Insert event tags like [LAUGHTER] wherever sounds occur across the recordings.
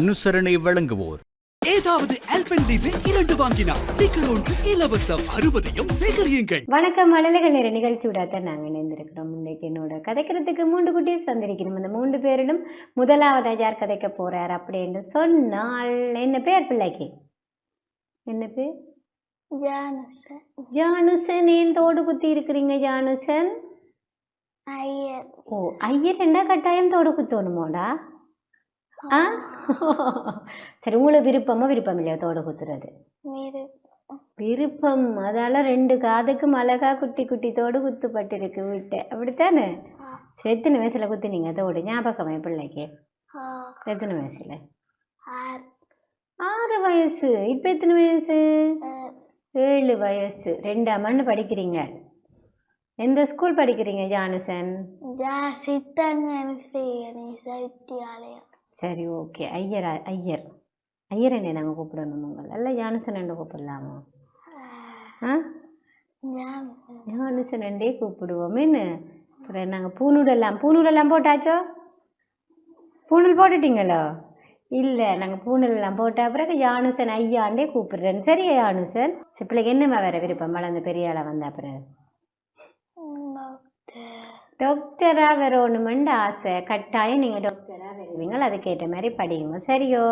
அனுசரணை வழங்குவோர். ஏதாவது இரண்டு வாங்கினார் ஸ்டிக்கர் ஒன்று இலவசம். அறுபதையும் சேகரியுங்கள். வணக்கம் மழலைகள் நேர நிகழ்ச்சியோட தான் நாங்கள் இணைந்திருக்கிறோம். இன்னைக்கு என்னோட கதைக்கிறதுக்கு மூன்று குட்டீஸ் வந்திருக்கணும் அந்த மூன்று பேரிலும் முதலாவதா யார் கதைக்க போறார் அப்படின்னு சொன்னால் என்ன பேர் பிள்ளைக்கு? என்ன பேர்? ஜானுசன். ஜானுசன் ஏன் தோடு குத்தி இருக்கிறீங்க ஜானுசன்? ஐயர். ஓ ஐயர் என்ன கட்டாயம் தோடு குத்தணுமோடா? ஆ? சரி உங்களுக்கு விருப்பமா விருப்பம் இல்லையா தோடு குத்துறது? விருப்பம். அதால ரெண்டு காதுக்கும் அழகா குட்டி குட்டி தோடு குத்துப்பட்டிருக்கு வீட்டை. அப்படித்தானே? சரி, எத்தனை வயசுல குத்துனீங்க தோடு. ஞாபகம் என் பிள்ளைக்கு? எத்தனை வயசுல ஆறு. வயசு. இப்போ எத்தனை வயசு? ஏழு வயசு. ரெண்டாம் ஆண்டு படிக்கிறீங்க? எந்த ஸ்கூல் படிக்கிறீங்க ஜானுசன்? ஸ்ரீகணி சைத்தியாலயம் சரி ஓகே. ஐயர் ஐயர். ஐயர் என்ன நாங்கள் கூப்பிடணும் உங்களை. இல்லை ஜானுசன் என்ன கூப்பிடலாமா? ஆ? ஜானுசன் ஜானுசன் ரெண்டே கூப்பிடுவோம். என்ன? அப்புறம் நாங்கள் பூணூடெல்லாம் பூணூடெல்லாம் போட்டாச்சோ? பூணூல் போட்டுட்டீங்களோ? இல்லை நாங்கள் பூணூலெல்லாம் போட்ட பிறகு யானுசன் ஐயாண்டே கூப்பிடுறேன். சரியா யானுசன் சரி பிள்ளைக்கு என்னம்மா வேற விருப்பம்? வளர்ந்து பெரிய ஆளா வந்த டாக்டர். டாக்டராக வரணுமெண்டு ஆசை. கட்டாயம் நீங்கள் டாக்டராக வருவீங்க அதுக்கேற்ற மாதிரி படிங்க சரியோ?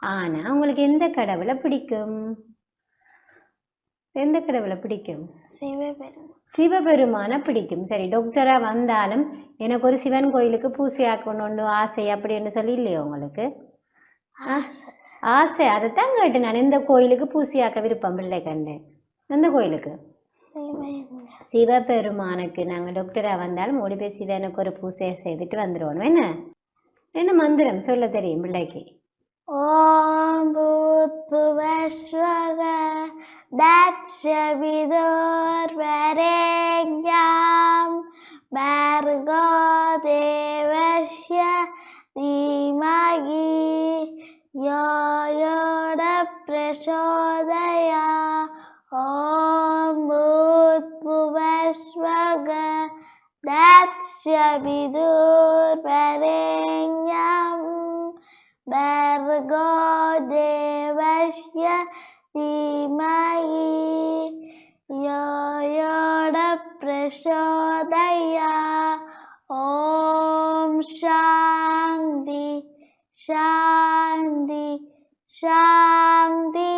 ஆனால் உங்களுக்கு எந்த கடவுளை பிடிக்கும்? எந்த கடவுளை பிடிக்கும்? சிவபெருமான். பிடிக்கும். சரி டாக்டராக வந்தாலும் எனக்கு ஒரு சிவன் கோயிலுக்கு பூசை ஆக்கணும்னு ஆசை அப்படின்னு சொல்லி இல்லையா உங்களுக்கு? ஆசை. அதைத்தான் கேட்டு நான். எந்த கோயிலுக்கு பூசையாக்க விருப்பம் பிள்ளை கண்டு. எந்த கோயிலுக்கு? சிவபெருமான். சிவபெருமானுக்கு. நாங்கள் டாக்டராக வந்தாலும் ஓடி போய் சிவனுக்கு ஒரு பூசையை செய்துட்டு வந்துடுவோம் என்ன? என்ன மந்திரம் சொல்ல தெரியும் பிள்ளைக்கு? ஓம் பூத்புவஸ்வக தட்சவிதோர் வரேஜாம் பார்கோ தேவஸ்ய தீமகி. யோயோட பிரசோதயா. ஓம் பூத்புவஸ்வக தட் दत्स्यविदुर्वरेण्यम् भर्गो देवस्य धीमहि यो योडप्रचोदया ॐ शान्ति शान्ति शान्ति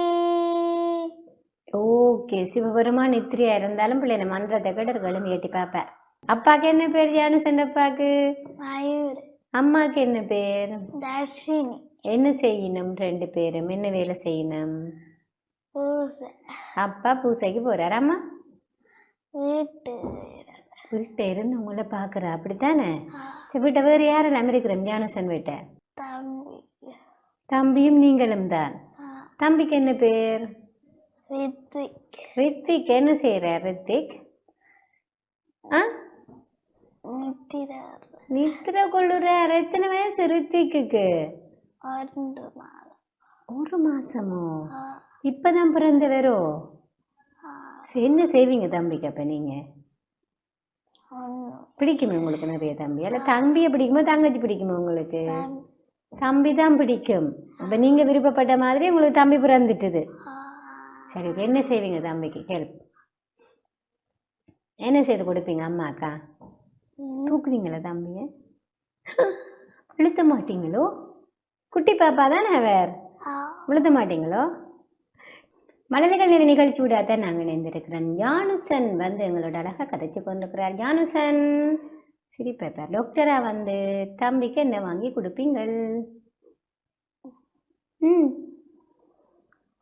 ஓகே சிவபெருமான் நித்திரியா இருந்தாலும் பிள்ளை இந்த மந்திரத்தை கேட்டு கழுமி ஏட்டி பார்ப்பேன் அப்பாக்கு என்ன பேர் ஜானு சென்றப்பாக்கு மயூர். அம்மாக்கு என்ன பேர்? தர்ஷினி. என்ன செய்யணும் ரெண்டு பேரும்? என்ன வேலை செய்யணும்? பூசை. அப்பா பூசைக்கு போறாரு அம்மா? வீட்டு வீட்டை இருந்து உங்களை பார்க்குறா. அப்படித்தானே? சரி வீட்டை வேறு யாரெல்லாம் இருக்கிறோம் ஜானுசன் வீட்டை? தம்பி. தம்பியும் நீங்களும் தான். தம்பிக்கு என்ன பேர்? ரித்விக் ரித்திக். என்ன செய்கிறார் ரித்திக்? ஆ? நித்திரர் நித்திர கொள்ளுறார் எத்தனை வயசு ரித்திக்கு ஒன்று மாதம். ஒரு மாசமோ? இப்பதான் பிறந்தவரோ ஆ, சரி, என்ன செய்வீங்க தம்பிக்கு அப்ப நீங்க? பிடிக்குமே உங்களுக்கு நிறைய தம்பி? அல்ல தம்பியை பிடிக்குமோ தங்கச்சி பிடிக்குமோ உங்களுக்கு? தம்- தம்பி தான் பிடிக்கும். அப்ப நீங்க விருப்பப்பட்ட மாதிரி உங்களுக்கு தம்பி பிறந்துட்டுது. சரி என்ன செய்வீங்க தம்பிக்கு? ஹெல்ப் என்ன செய்து கொடுப்பீங்க அம்மாக்கா? தூக்குவீங்களா தம்பிய? விழுத்த மாட்டீங்களோ குட்டி பாப்பா தானே அவர்? விழுத்த மாட்டீங்களோ மழலைகள் நிறை நிகழ்ச்சி விடாதான் நாங்கள் இணைந்திருக்கிறோம். யானுசன் வந்து எங்களோட அழகாக கதைச்சு கொண்டிருக்கிறார். யானுசன் சிரிப்பார் டாக்டரா வந்து தம்பிக்கு என்ன வாங்கி கொடுப்பீங்கள்? ம்.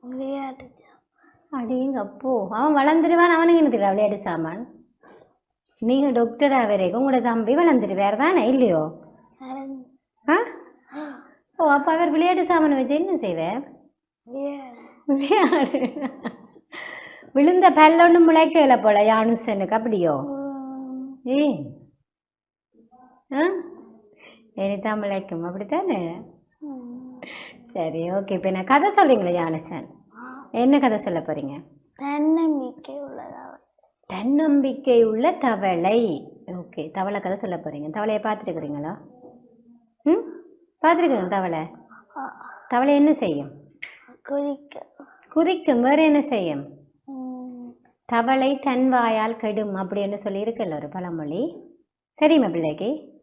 விளையாட்டு அடேங்க அப்போ அவன் வளர்ந்துருவான். அவனுக்கு என்ன தெரியும் விளையாட்டு சாமான். நீங்க டாக்டரா வரைக்கும் உங்களோட தம்பி வளர்ந்துருவார் தானே இல்லையோ? ஆ? ஓ அப்போ அவர் விளையாட்டு சாமான் வச்சு என்ன செய்வார்? விளையாடு. விளையாடு விழுந்த பல்லொன்னு முளைக்கல போல யானுசனுக்கு அப்படியோ? ஏய். ஆ? இனிதான் முளைக்கும் அப்படித்தானே? சரி ஓகே இப்போ நான் கதை சொல்றீங்களா யானுசன். என்ன கதை சொல்ல போறீங்க? தன்னம்பிக்கை உள்ளதவர் தன்னம்பிக்கை உள்ள தவளை. ஓகே தவளை கதை சொல்ல போறீங்க. தவளையை பார்த்துருக்குறீங்களா ம்? பார்த்துருக்கீங்க தவளை? தவளை என்ன செய்யும்? குதிக்க குதிக்கும். வேறு என்ன செய்யும்? தவளை தன் வாயால் கெடும் அப்படின்னு சொல்லி இருக்குல்ல ஒரு பழமொழி. தெரியுமா பிள்ளைக்கு?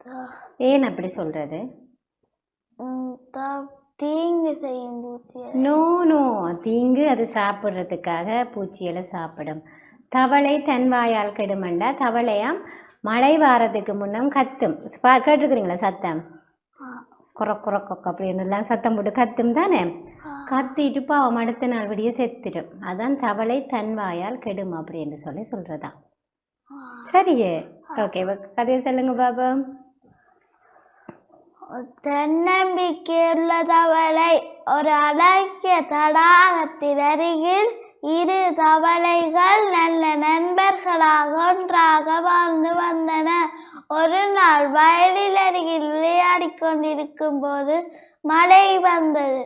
ஏன் அப்படி சொல்றது? ம், த- தீங்கு செய்யும் நோ நோ தீங்கு அது சாப்பிட்றதுக்காக பூச்சிகளை சாப்பிடும். தவளை தன் வாயால் கெடுமண்டா தவளையாம் மழை வாரத்துக்கு முன்னம் கத்தும். கேட்டிருக்கிறீங்களா சத்தம்? குற குற கொக்க அப்படின்னு எல்லாம் சத்தம் போட்டு கத்தும் தானே? கத்திட்டு பாவம் அடுத்த நாள் விடிய செத்துடும். அதான் தவளை தன் வாயால் கெடும் அப்படின்னு சொல்லி சொல்றதா ஆ. சரியே. ஓகே கதையை சொல்லுங்க பாபா. தென்னம்பிக்கையுள்ள தவளை ஒரு அழகிய தடாகத்தின் அருகில் இரு தவளைகள் நல்ல நண்பர்களாக ஒன்றாக வாழ்ந்து வந்தன. ஒரு நாள் வயலில் அருகில் விளையாடிக் கொண்டிருக்கும் போது மழை வந்தது.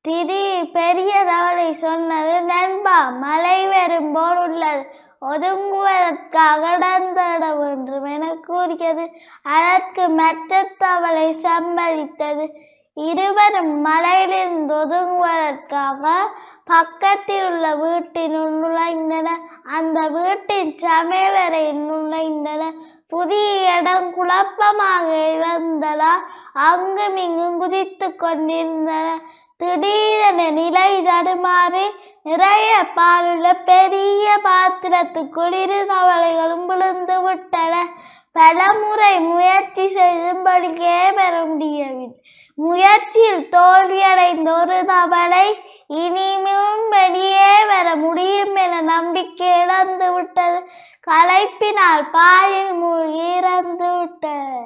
திரி பெரிய தவளை சொன்னது நண்பா மழை வரும்போல் உள்ளது. ஒதுங்குவதற்காக நடந்திட வேண்டும் என கூறியது. அதற்கு மற்ற தவளை சம்மதித்தது. இருவரும் மலையிலிருந்து ஒதுங்குவதற்காக பக்கத்தில் உள்ள வீட்டினுள் நுழைந்தனர் அந்த வீட்டின் சமையலறையில் நுழைந்தனர் புதிய இடம் குழப்பமாக இருந்ததால் அங்கும் இங்கும் குதித்து கொண்டிருந்தனர் திடீரென நிலை தடுமாறி நிறைய பாலுள்ள பெரிய பாத்திரத்துக்குள் இரு தவளைகளும் விழுந்து விட்டன. பலமுறை முயற்சி செய்தும் பெற முடியவில்லை. முயற்சியில் தோல்வியடைந்த ஒரு தவளை இனிமேலும் வெளியே வர முடியும் என நம்பிக்கை இழந்து விட்டது. களைப்பினால் பாயில் மூழ்கி இறந்து விட்டது.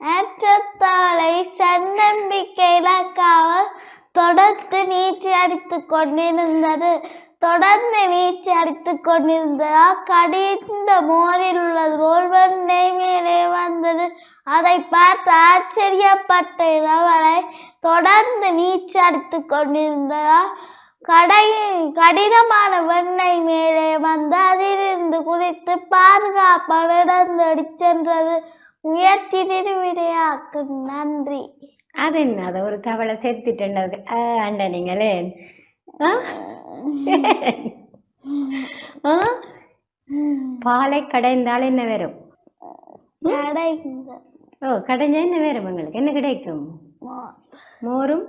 அச்சத்தாலை சன்னம்பிக்கை இழக்காமல் தொடர்ந்து நீச்சி அடித்து கொண்டிருந்தது. தொடர்ந்து வீச்சு அடித்துக் கொண்டிருந்ததால் கடிந்த மோரில் உள்ளது போல் மேலே வந்தது. அதை பார்த்து ஆச்சரியப்பட்ட தவளை தொடர்ந்து நீச்சு அடித்துக் கொண்டிருந்ததால் கடை கடினமான வெண்ணெய் மேலே வந்து அதிலிருந்து குதித்து பாதுகாப்பாக நடந்து சென்றது. முயற்சி திருவிடையாக்கு. நன்றி. அது என்ன? அதை ஒரு தவளை செத்துட்டது ஆண்ட நீங்களே பாலை கடைந்தால் என்ன வரும்? ஓ கடைஞ்சா என்ன வரும் உங்களுக்கு? என்ன கிடைக்கும்? மோரும்?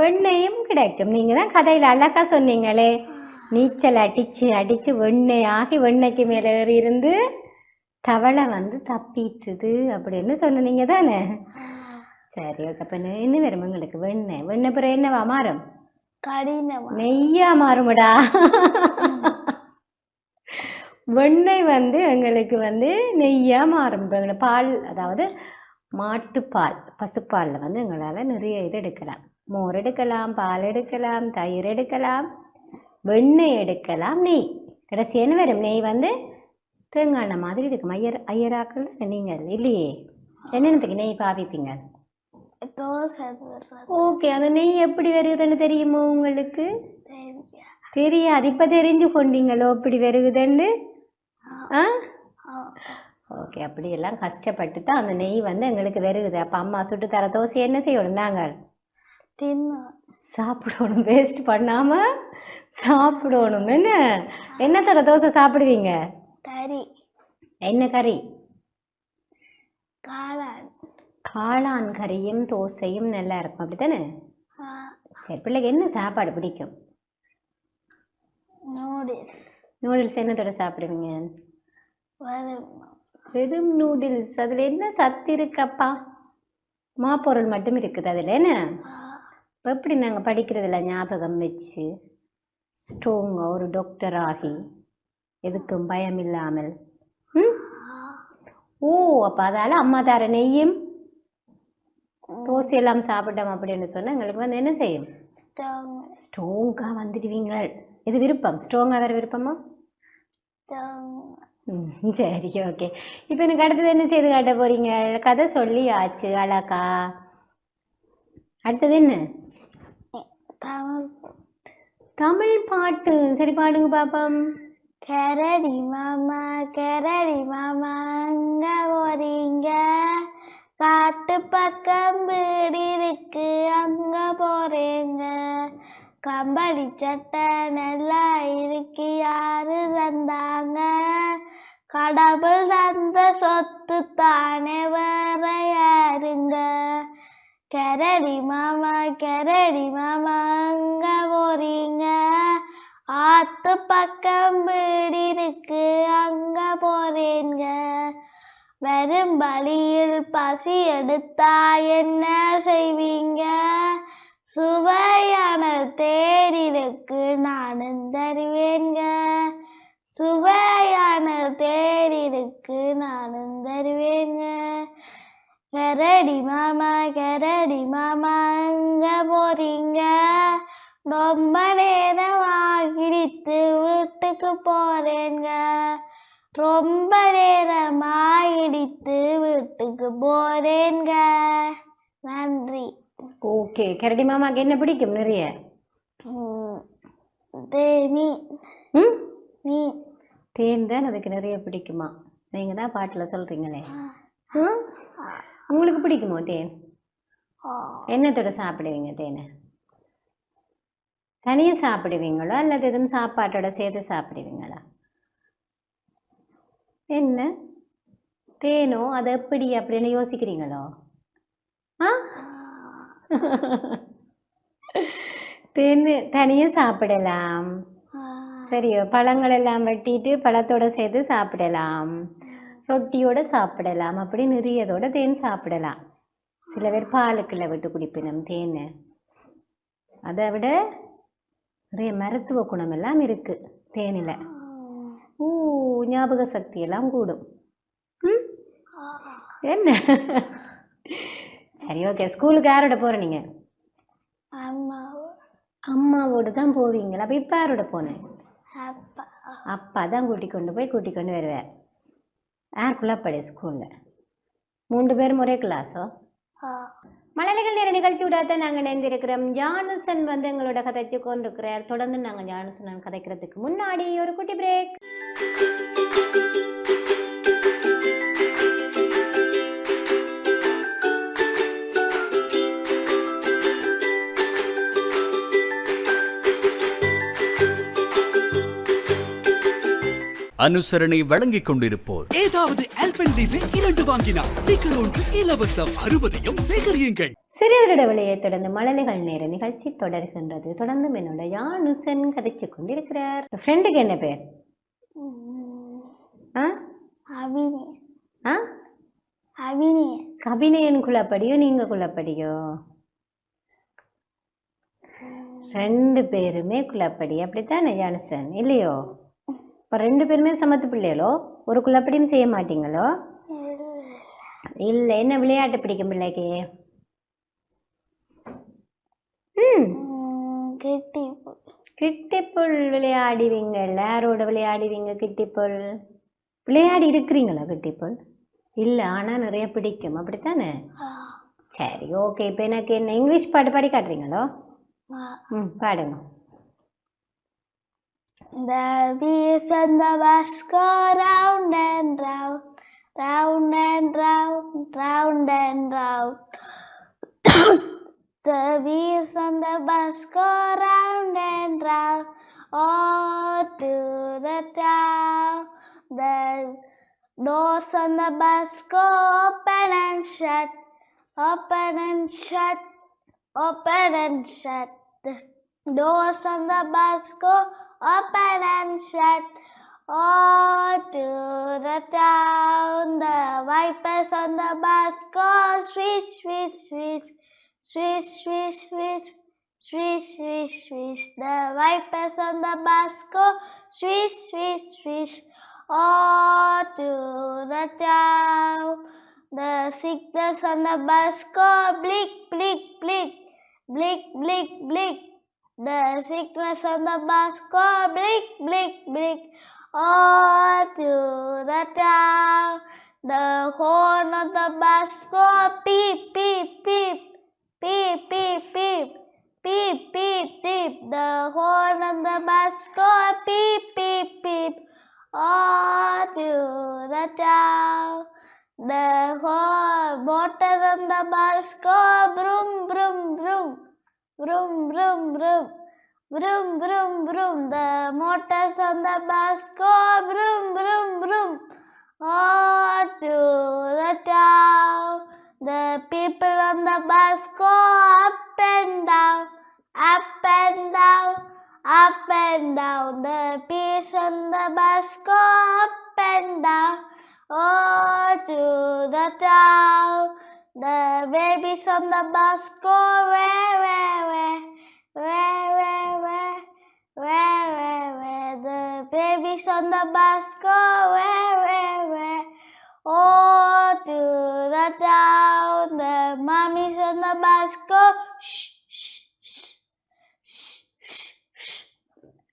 வெண்ணெயும் கிடைக்கும். நீங்க தான் கதையில அழகா சொன்னீங்களே. நீச்சல் அடிச்சு அடிச்சு வெண்ணெய் ஆகி வெண்ணெய்க்கு மேல இருந்து தவளை வந்து தப்பிட்டுது அப்படின்னு சொன்னீங்க தானே? சரி ஓகே. அப்ப என்ன வரும் உங்களுக்கு? வெண்ணெய். வெண்ணெய் பிறகு என்னவா மாறும்? கடினமா நெய்யா மாறுமடா. வெண்ணெய் வந்து எங்களுக்கு வந்து நெய்யா மாறும். பால் அதாவது மாட்டுப்பால் பசுப்பாலில் வந்து எங்களால் நிறைய இது எடுக்கலாம். மோர் எடுக்கலாம் பால் எடுக்கலாம் தயிர் எடுக்கலாம் வெண்ணெய் எடுக்கலாம் நெய். கடைசி என்ன வரும்? நெய் வந்து தேங்காய் மாதிரி இருக்கும் ஐயர் ஐயராக்கள் நீங்கள் இல்லையே. என்னென்னத்துக்கு நெய் பாவிப்பீங்க? தோசை ஓகே அந்த நெய் எப்படி வருகுதுன்னு தெரியுமோ உங்களுக்கு? தெரியா. தெரியாது இப்போ தெரிஞ்சு கொண்டீங்களோ இப்படி வருகுதுன்னு? ஆ. ஓகே அப்படியெல்லாம் கஷ்டப்பட்டு தான் அந்த நெய் வந்து எங்களுக்கு வருகுது. அப்போ அம்மா சுட்டு தர தோசை என்ன செய்யணும்? நாங்கள் சாப்பிடணும் வேஸ்ட் பண்ணாமல் சாப்பிடணும். என்ன? என்ன தர தோசை சாப்பிடுவீங்க? கறி. என்ன கறி? காளான். காளான் கறியும் தோசையும் நல்லா இருக்கும். அப்படி தானே சரி பிள்ளைக்கு என்ன சாப்பாடு பிடிக்கும்? நூடுல்ஸ். நூடுல்ஸ் என்னத்தோட சாப்பிடுவீங்க? வெறும். நூடுல்ஸ். அதில் என்ன சத்து இருக்குப்பா? மாப்பொருள் மட்டும் இருக்குது அதில் என்ன? இப்போ எப்படி நாங்கள் படிக்கிறதுல ஞாபகம் வச்சு ஸ்ட்ராங்காக ஒரு டாக்டர் ஆகி எதுக்கும் பயம் இல்லாமல் ம்? ஓ அப்போ அதால் அம்மா தர நெய்யும் தோசையெல்லாம் சாப்பிட்டோம் அப்படின்னு சொன்னால் எங்களுக்கு வந்து என்ன செய்யும்? ஸ்ட்ராங்காக வந்துடுவீங்க இது விருப்பம். ஸ்ட்ராங்காக வேறு விருப்பமா. ம் சரி ஓகே இப்போ எனக்கு அடுத்தது என்ன செய்து காட்ட போறீங்க? கதை சொல்லி ஆச்சு அழகா. அடுத்தது என்ன? தமிழ் பாட்டு. சரி பாடுங்க பாப்பம். கரடி மாமா கரடி மாமா அங்க போறீங்க. காட்டு பக்கம் வீடு இருக்கு அங்க போறேங்க. கம்பளி சட்டை நல்லா இருக்கு யாரு தந்தாங்க? கடவுள் தந்த சொத்து தானே வேற யாருங்க? கரடி மாமா கரடி மாமா அங்க போறீங்க? ஆத்து பக்கம் வீடு இருக்கு அங்க போறேங்க. வெறும் பலியில் பசி எடுத்தா என்ன செய்வீங்க? சுவையான தேரிலுக்கு நானும் தருவேங்க சுவையான தேரிலுக்கு நானும் தருவேங்க கரடி மாமா கரடி மாமா அங்க போறீங்க? ரொம்ப நேரம் ஆகிடுத்து வீட்டுக்கு போறேங்க ரொம்ப நேரம் ஆகிடுத்து வீட்டுக்கு போறேங்க. நன்றி. ஓகே கரடி மாமாக்கு என்ன பிடிக்கும் நிறைய? உம், இது நீ ம்? நீ தேன் தான் அதுக்கு நிறைய பிடிக்குமா? நீங்க தான் பாட்டில் சொல்றீங்களே? உங்களுக்கு பிடிக்குமோ தேன்? என்னத்தோட சாப்பிடுவீங்க தேனை? தனியாக சாப்பிடுவீங்களோ அல்லது எதுவும் சாப்பாட்டோட சேர்த்து சாப்பிடுவீங்களா? என்ன? தேனோ? அது எப்படி அப்படின்னு யோசிக்கிறீங்களோ? ஆ? தேன் தனியாக சாப்பிடலாம். சரியோ பழங்கள் எல்லாம் வெட்டிட்டு பழத்தோட சேர்த்து சாப்பிடலாம். ரொட்டியோட சாப்பிடலாம். அப்படி நிறையதோட தேன் சாப்பிடலாம். சில பேர் பாலுக்குள்ள விட்டு குடிப்பினம் தேன் அதை விட நிறைய மருத்துவ குணம் எல்லாம் இருக்கு தேனில். ஊ ஞாபக சக்தி எல்லாம் கூடும். ம்? என்ன? சரி ஓகே. ஸ்கூலுக்கு யாரோட போற நீங்க? அம்மா. அம்மாவோட தான் போவீங்களா? அப்போ இப்போ யாரோட போனேன் அப்பா. அப்பா தான் கூட்டி கொண்டு போய் கூட்டி கொண்டு வருவார். யாருக்குள்ள படி ஸ்கூலில்? மூன்று பேரும் ஒரே கிளாஸோ மலைகள் நேர நிகழ்ச்சி விடாத நாங்கள் இணைந்திருக்கிறோம். ஜானுசன் வந்து எங்களோட கதைச்சு கொண்டிருக்கிறார். தொடர்ந்து நாங்கள் ஜானுசன் கதைக்கிறதுக்கு முன்னாடி ஒரு குட்டி பிரேக் அனுசரணை வழங்கிக் கொண்டிருப்போர். ஏதாவது ஆல்பென்லீபே இரண்டு வாங்கினார். ஸ்டிக்கர் ஒன்று இலவசம். அறுபதையும் சேகரியுங்கள். சிறியவருட விலையை தொடர்ந்து மழலைகள் நேர நிகழ்ச்சி தொடர்கின்றது. தொடர்ந்து என்னோட யானுசன் கதைச்சு கொண்டிருக்கிறார். ஃப்ரெண்டுக்கு என்ன பேர்? ஆ? ஆ? அபினி கபினயன் குலப்படியோ நீங்க குலப்படியோ? ரெண்டு பேருமே குலப்படி. அப்படித்தானே ஜானுசன் இல்லையோ? இப்போ ரெண்டு பேருமே சமத்து பிள்ளைகளோ? ஒரு குலப்படியும் செய்ய மாட்டீங்களோ? இல்லை. என்ன விளையாட்டு பிடிக்கும் பிள்ளைக்கு? ம். கெட்டி கிட்டிப்புள் விளையாடுவீங்க. யாரோட விளையாடுவீங்க கிட்டிப்புள் விளையாடி இருக்கிறீங்களா கிட்டிப்புள் இல்லை ஆனால் நிறைய பிடிக்கும். அப்படித்தானே? சரி ஓகே இப்போ எனக்கு என்ன இங்கிலீஷ் பாட்டு பாடி காட்டுறீங்களோ? ம் பாடுங்க. The wheels on the bus go round and round, round and round, round and round. the wheels on the bus go round and round, all to the town. The doors on the bus go open and shut, open and shut, open and shut. The doors on the bus go open and shut. All to the town, the wipers on the bus go swish, swish, swish, swish, swish, swish, swish, swish, swish. The wipers on the bus go swish, swish, swish. All to the town, the signals on the bus go blick, blick, blick, blick, blick, blick. The sickness on the bus go blick, blick, blick, all to the town. The horn of the bus go beep beep beep beep beep beep beep beep beep. The horn of the bus go beep beep beep all to the town. The horn, water on the Basco, broom, broom, broom. Vroom, vroom, vroom. Vroom, vroom, vroom. The motors on the bus go vroom, vroom, vroom. Oh, to the town. The people on the bus go up and down, up and down, up and down. The peas on the bus go up and down. Oh, to the town. The babies on the bus go where, where, where, where, where, where, where, where, where. The babies on the bus go where, where, where. Oh, to the town. The mummies on the bus go shh, shh, shh, shh,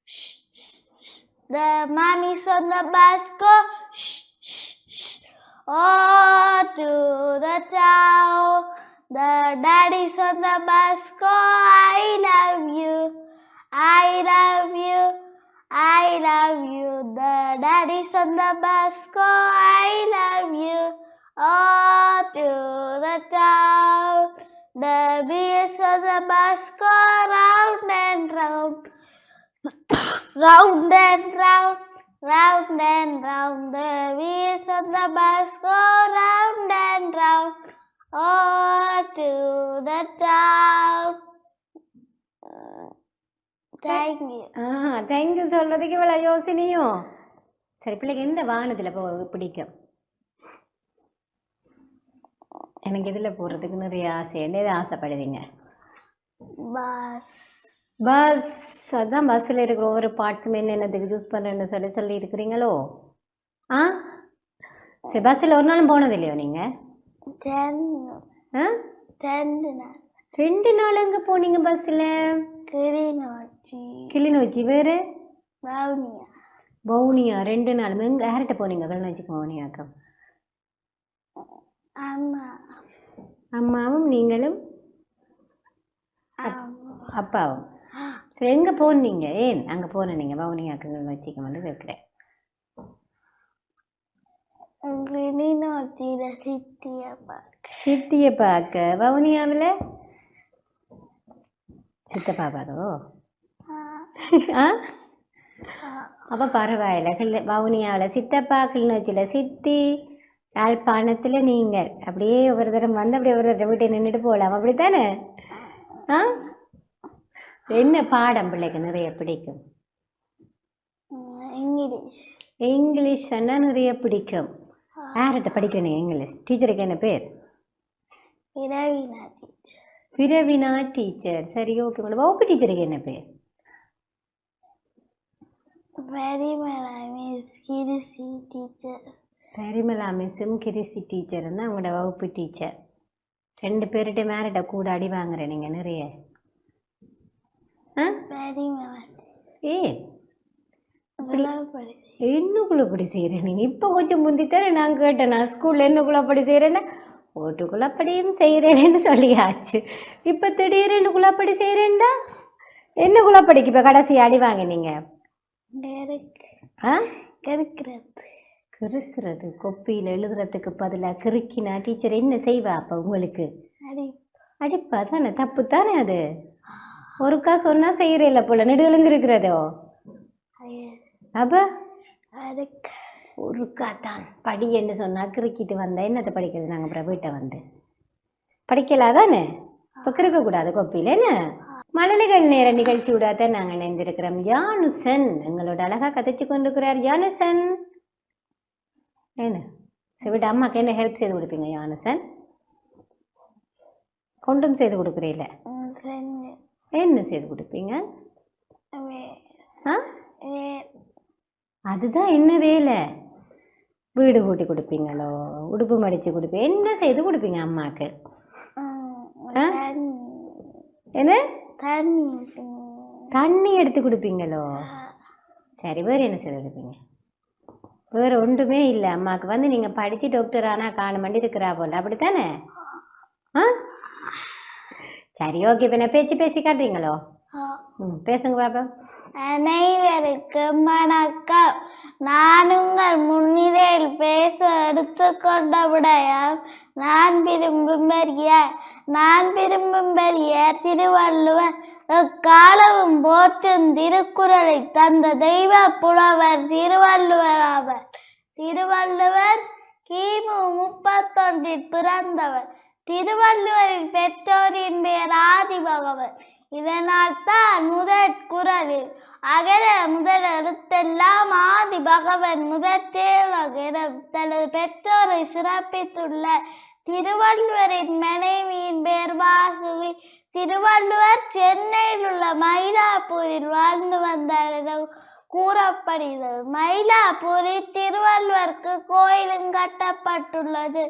shh, shh, shh. The mummies on the bus go. Oh, to the town. The daddies on the bus go, I love you, I love you, I love you. The daddies on the bus go, I love you. Oh, to the town. The wheels on the bus go round and round, [COUGHS] round and round, round and round. The wheels on the bus go round and round. Oh, to the. Thank you. ஆ thank you சொல்கிறதுக்கு இவ்வளோ யோசனையும் சரி பிள்ளைக்கு எந்த வாகனத்தில் போ பிடிக்கும் எனக்கு இதில் போகிறதுக்கு நிறைய ஆசை என்ன ஆசைப்படுவீங்க Bus. பஸ் அதான் பஸ்ஸில் இருக்கிற ஒவ்வொரு பார்ட்ஸும் என்னென்னதுக்கு யூஸ் பண்ணுறேன்னு சொல்லி சொல்லி இருக்கிறீங்களோ ஆ? சரி பஸ்ஸில் ஒரு நாளும் போனது இல்லையோ நீங்கள். ரெண்டு நாள் எங்கே போனீங்க பஸ்ஸில் கிளிநொச்சி. கிளிநொச்சி வேறு? வவுனியா. பவுனியா ரெண்டு நாள் எங்கே யார்கிட்ட போனீங்க கிளிநொச்சிக்கு பவுனியாக்கம் அம்மா. அம்மாவும் நீங்களும்? அப்பாவும். எங்கே போனீங்க? ஏன் அங்கே போன நீங்கள் பவுனியாக்கு கிளிநொச்சிக்கு வந்து கேட்குறேன் கிளிநொச்சியில சித்திய பார்க்க. சித்தியை பார்க்க. வவுனியாவில்? சித்தப்பா பார்க்கவோ? ஆ. அப்போ பரவாயில்ல. வவுனியாவில் சித்தப்பா கிளிநொச்சியில் சித்தி யாழ்ப்பாணத்தில் நீங்கள். அப்படியே ஒரு தரம் வந்து அப்படியே ஒரு தடவை வீட்டை நின்றுட்டு போகலாம். அப்படித்தானே? ஆ? என்ன பாடம் பிள்ளைக்கு நிறைய பிடிக்கும்? இங்கிலீஷ். இங்கிலீஷ் சொன்னால் நிறைய பிடிக்கும். யார்கிட்ட படிக்கணும் இங்கிலீஷ்? டீச்சருக்கு என்ன பேர்? டீச்சர். பிரவினா டீச்சர். சரி ஓகே உங்களோட வகுப்பு டீச்சருக்கு என்ன பேர்? வெரி மேலா மிஸ் கிரிசி டீச்சர். பரிமலா மிஸ்ஸும் கிரிசி டீச்சரும் தான் உங்களோட வகுப்பு டீச்சர். ரெண்டு பேர்கிட்ட மேரிட்ட கூட அடி வாங்குறேன் நீங்கள் நிறைய. ஏ என்னக்குள்ள அப்படி செய்கிறேன் நீங்கள் இப்போ கொஞ்சம் முந்தித்தானே நான் கேட்டேன். நான் ஸ்கூலில் என்னக்குள்ள அப்படி செய்கிறேன்னா ஓட்டுக்குள்ள அப்படியும் செய்கிறேன்னு சொல்லியாச்சு. இப்போ திடீர்னு குள்ளப்படி செய்கிறேன்டா என்ன குள்ளப்படிக்கு இப்போ கடைசி அடி ஆ? கருக்கிறது கிறுக்கிறது கொப்பியில் எழுதுறதுக்கு பதிலாக கிறுக்கினா டீச்சர் என்ன செய்வா அப்போ உங்களுக்கு? அடி அடிப்பா தானே? தப்பு தானே அது? ஒருக்கா சொன்னால் செய்கிறேல்ல போல. நெடுகளுங்க இருக்கிறதோ அப்போ? அதுக்கு ஒருக்கா தான். படி என்று சொன்னால் கிறுக்கிட்டு வந்தா என்னத்தை படிக்கிறது? நாங்கள் அப்புறம் வீட்டை வந்து. படிக்கலாம் தானே? இப்போ கிறுக்கக்கூடாது கொப்பியில். என்ன? மழலைகள் நேர நிகழ்ச்சி விடாதான் நாங்கள் இணைந்திருக்கிறோம். யானுசன் எங்களோட அழகா கதைச்சு கொண்டிருக்கிறார் யானுசன். என்ன? சரி அம்மாக்கு என்ன ஹெல்ப் செய்து கொடுப்பீங்க யானுசன்? கொண்டும் செய்து கொடுக்குறீல்ல? என்ன செய்து கொடுப்பீங்க? ஆ? அதுதான் என்ன வேலை? வீடு கூட்டி கொடுப்பீங்களோ? உடுப்பு மடித்து கொடுப்பீங்க என்ன செய்து கொடுப்பீங்க அம்மாவுக்கு என்ன? தண்ணி தண்ணி எடுத்து கொடுப்பீங்களோ? சரி வேறு என்ன செய்து கொடுப்பீங்க? வேறு ஒன்றுமே இல்லை. அம்மாவுக்கு வந்து நீங்கள் படித்து டாக்டர் ஆனால் காணமாண்டி இருக்கிறா போல. அப்படித்தானே? ஆ? சரி ஓகே இப்போ நான் பேச்சு பேசி காட்டுறீங்களோ? ம் பேசுங்க பாப்பா. அனைவருக்கும் வணக்கம். நான் உங்கள் முன்னிலையில் பேச எடுத்துக்கொண்ட விடயம் நான் விரும்பும் பெரிய நான் விரும்பும் பெரிய திருவள்ளுவர் எக்காலமும் போற்றும் திருக்குறளை தந்த தெய்வ புலவர் திருவள்ளுவர் ஆவர். திருவள்ளுவர் கிமு முப்பத்தொன்றில் பிறந்தவர். திருவள்ளுவரின் பெற்றோரின் பெயர் ஆதிபகவன் இதனால் தான் முதற் குரலில் அகர முதல் எழுத்தெல்லாம் ஆதி பகவன் முதற் என தனது பெற்றோரை சிறப்பித்துள்ள திருவள்ளுவரின் மனைவியின் பெயர் வாசுகி திருவள்ளுவர் சென்னையில் உள்ள மயிலாப்பூரில் வாழ்ந்து வந்தார் என கூறப்படுகிறது. மயிலாப்பூரில் திருவள்ளுவருக்கு கோயிலும் கட்டப்பட்டுள்ளது.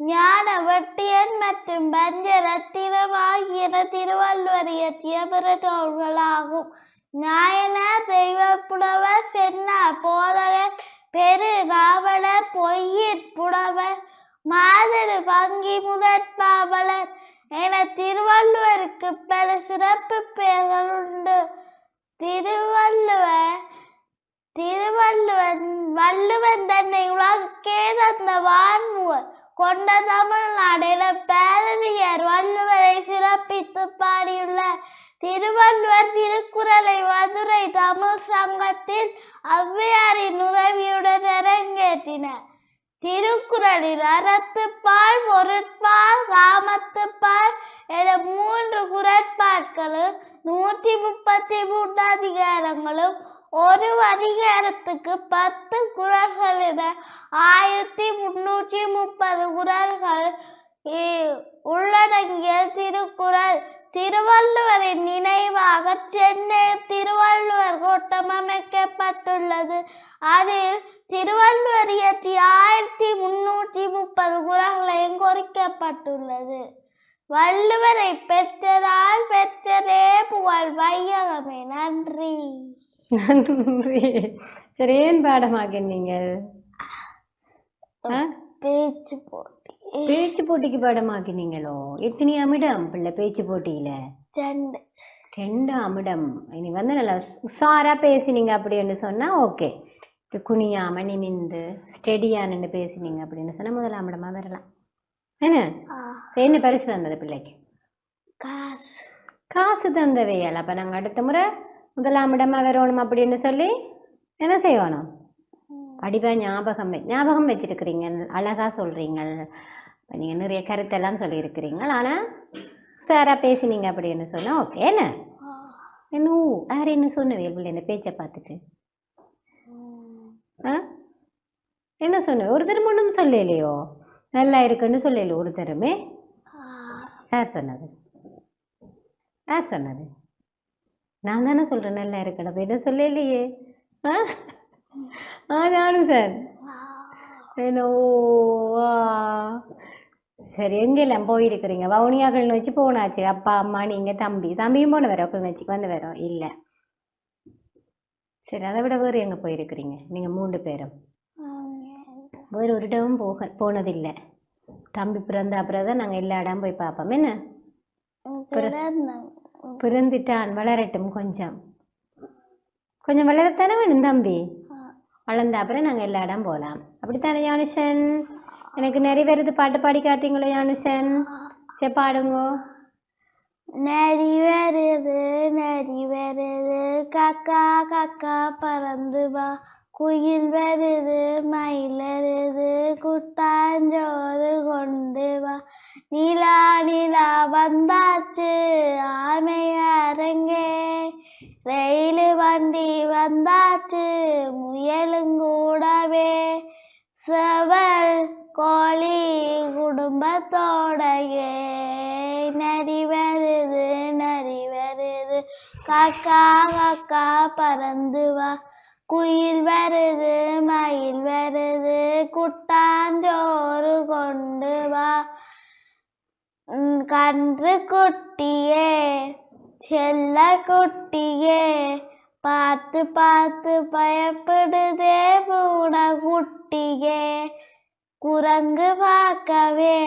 ஞான வெட்டியன் மற்றும் பஞ்சரத்தினம் ஆகியன திருவள்ளுவர் இயற்றிய பிறநூல்களாகும் நாயனார் தெய்வப்புலவர் சென்னா போதகர் பெரு ராவணர் பொய்யிற் புலவர் மாதிரி பங்கி முதற் பாவலர் என திருவள்ளுவருக்கு பல சிறப்பு பெயர்கள் உண்டு. திருவள்ளுவர் திருவள்ளுவன் வள்ளுவன் தன்னை உலகே தந்த வான்முகர் கொண்ட தமிழ்நாடில பேரறிஞர் வள்ளுவரை சிறப்பித்து பாடியுள்ள திருவள்ளுவர் திருக்குறளை மதுரை தமிழ் சங்கத்தில் ஔவையாரின் உதவியுடன் அரங்கேற்றினர். திருக்குறளில் அறத்துப்பால் பொருட்பால் காமத்துப்பால் என மூன்று குரட்பாட்களும் நூற்றி முப்பத்தி மூன்று அதிகாரங்களும் ஒரு அதிகாரத்துக்கு பத்து குரல்கள் என ஆயிரத்தி முன்னூற்றி முப்பது குரல்கள் உள்ளடங்கிய திருக்குறள். திருவள்ளுவரின் நினைவாக சென்னை திருவள்ளுவர் கோட்டம் அமைக்கப்பட்டுள்ளது. அதில் திருவள்ளுவர் இயற்றி ஆயிரத்தி முன்னூற்றி முப்பது குரல்களையும் குறிக்கப்பட்டுள்ளது. வள்ளுவரை பெற்றதால் பெற்றதே புகழ் வையகமே. நன்றி. நன்றி. சரி ஏன் பாடமாக நீங்கள்? பேச்சு போட்டி. பேச்சு போட்டிக்கு பாடமாக்கினீங்களோ எத்தனை அமிடம் பிள்ளை பேச்சு போட்டியில? ரெண்டு. ரெண்டு அமிடம். இனி வந்து நல்லா உஷாரா பேசினீங்க அப்படின்னு சொன்னா ஓகே. குனியாம நிமிந்து ஸ்டெடியா நின்று பேசினீங்க அப்படின்னு சொன்னா முதல் அமிடமா வரலாம். என்ன? என்ன பரிசு தந்தது பிள்ளைக்கு? காசு. காசு தந்தவையால். அப்போ நாங்கள் அடுத்த முறை முதலாம் இடமா வரணும் அப்படின்னு சொல்லி என்ன செய்யணும்? படிப்பா ஞாபகம் ஞாபகம் வச்சிருக்கிறீங்க அழகா சொல்றீங்க இப்போ நீங்கள் நிறைய கருத்தெல்லாம் சொல்லியிருக்கிறீங்க ஆனால் சாரா பேசினீங்க அப்படின்னு சொன்னா ஓகே என்ன? என்ன யார் என்ன சொன்னவே பிள்ளை என்ன பேச்சை பார்த்துட்டு. ஆ? என்ன சொன்ன ஒரு தரம் ஒன்றும் சொல்லலையோ? நல்லா இருக்குன்னு சொல்லல ஒரு தரமே? யார் சொன்னது? யார் சொன்னது? நான் தானே சொல்கிறேன் நல்லா அப்ப எதுவும் சொல்லலையே. ஆ? ஆ நானும் சார். ஏனோ வா. சரி எங்கெல்லாம் போயிருக்கிறீங்க? வவுனியாக்கள் வச்சு போனாச்சு. அப்பா அம்மா நீங்கள் தம்பி. தம்பியும் போன வரோம் கிளிநொச்சிக்கு வந்து வரோம் இல்லை. சரி அதை விட வேறு எங்கே போயிருக்கிறீங்க? நீங்கள் மூன்று பேரும். வேறு ஒரு இடமும் போக போனதில்லை. தம்பி பிறந்த அப்புறம் தான் நாங்கள் எல்லா இடம் போய் பார்ப்போம். என்ன. பிறந்துட்டான் வளரட்டும் கொஞ்சம். கொஞ்சம் வளரத்தானே வேணும் தம்பி. வளர்ந்த அப்புறம் நாங்கள் எல்லா இடம் போகலாம் அப்படித்தானே யானுஷன் எனக்கு நிறைய வருது பாட்டு பாடி காட்டுறீங்களோ யானுஷன் சரி பாடுங்கோ. நரி வருது நரி வருது காக்கா காக்கா பறந்து வா. குயில் வருது மயில் வருது குட்டாஞ்சோறு கொண்டு வா. நிலா நிலா வந்தாச்சு ஆமை அரங்கே. ரயில் வண்டி வந்தாச்சு முயலுங்கூடவே செவல் கோழி குடும்பத்தோடையே. நரி வருது நரி வருது காக்கா காக்கா பறந்து வா. குயில் வருது மயில் வருது. குட்டாஞ்சோறு கொண்டு வா. கன்று குட்டியே செல்ல குட்டியே பார்த்து பார்த்து பயப்படுதே பூனை குட்டியே. குரங்கு பார்க்கவே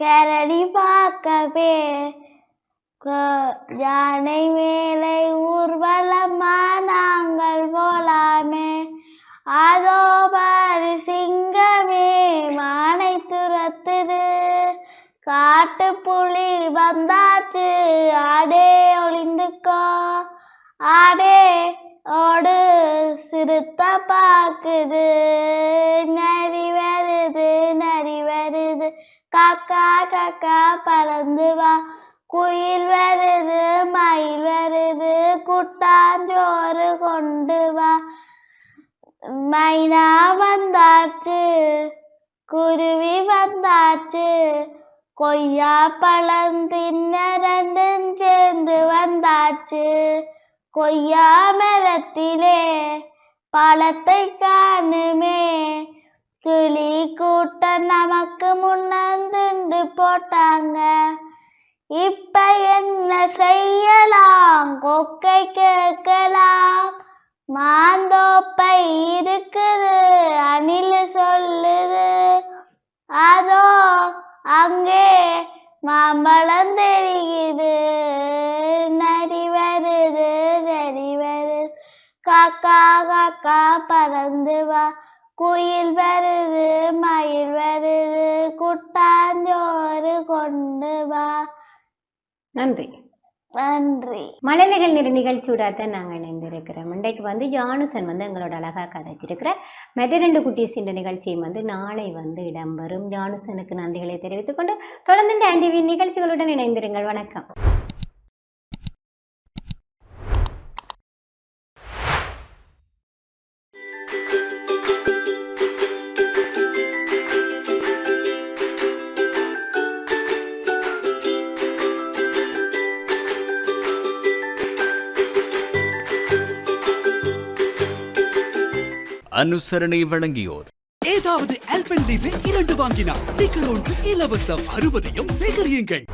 கரடி பார்க்கவே யானை மேலே ஊர்வலமா நாங்கள் போலாமே. அதோ பாரு சிங்கமே மானை துரத்துது. காட்டுப்புலி வந்தாச்சு. ஆடே ஒளிந்துக்கோ. ஆடே ஓடு சிறுத்த பாக்குது. நரி வருது நரி வருது. காக்கா காக்கா பறந்து வா. குயில் வருது மயில் வருது. குட்டாஞ்சோறு கொண்டு வா. மைனா வந்தாச்சு. குருவி வந்தாச்சு. கொய்யா பழம் தின்ன ரெண்டும் சேர்ந்து வந்தாச்சு. கொய்யா மரத்திலே பழத்தை காணுமே. கிளி கூட்டம் நமக்கு முன்னந்துண்டு போட்டாங்க. இப்ப என்ன செய்யலாம்? கொக்கை கேட்கலாம். மாந்தோப்பை இருக்குது அணில் சொல்லுது. அதோ அங்கே மாம்பழம் தெரியுது. நரி வருது நரி வருது. காக்கா காக்கா பறந்து வா. குயில் வருது மயில் வருது. குட்டாஞ்சோறு கொண்டு வா. நன்றி. நன்றி. மழலைகள் நிற நிகழ்ச்சியோட தான் நாங்கள் இணைந்திருக்கிறோம். இன்றைக்கு வந்து ஜானுசன் வந்து எங்களோட அழகாக கதைச்சிருக்கிறார். மற்ற ரெண்டு குட்டீஸ் இந்த நிகழ்ச்சியும் வந்து நாளை வந்து இடம்பெறும். ஜானுசனுக்கு நன்றிகளை தெரிவித்துக் கொண்டு தொடர்ந்து இந்த ஆண்டிவி நிகழ்ச்சிகளுடன் இணைந்திருங்கள். வணக்கம். அனுசரணை வழங்கியோர். ஏதாவது இரண்டு வாங்கினால் ஸ்டிக்கர் ஒன்று இலவசம் அறுபதையும் சேகரியுங்கள்.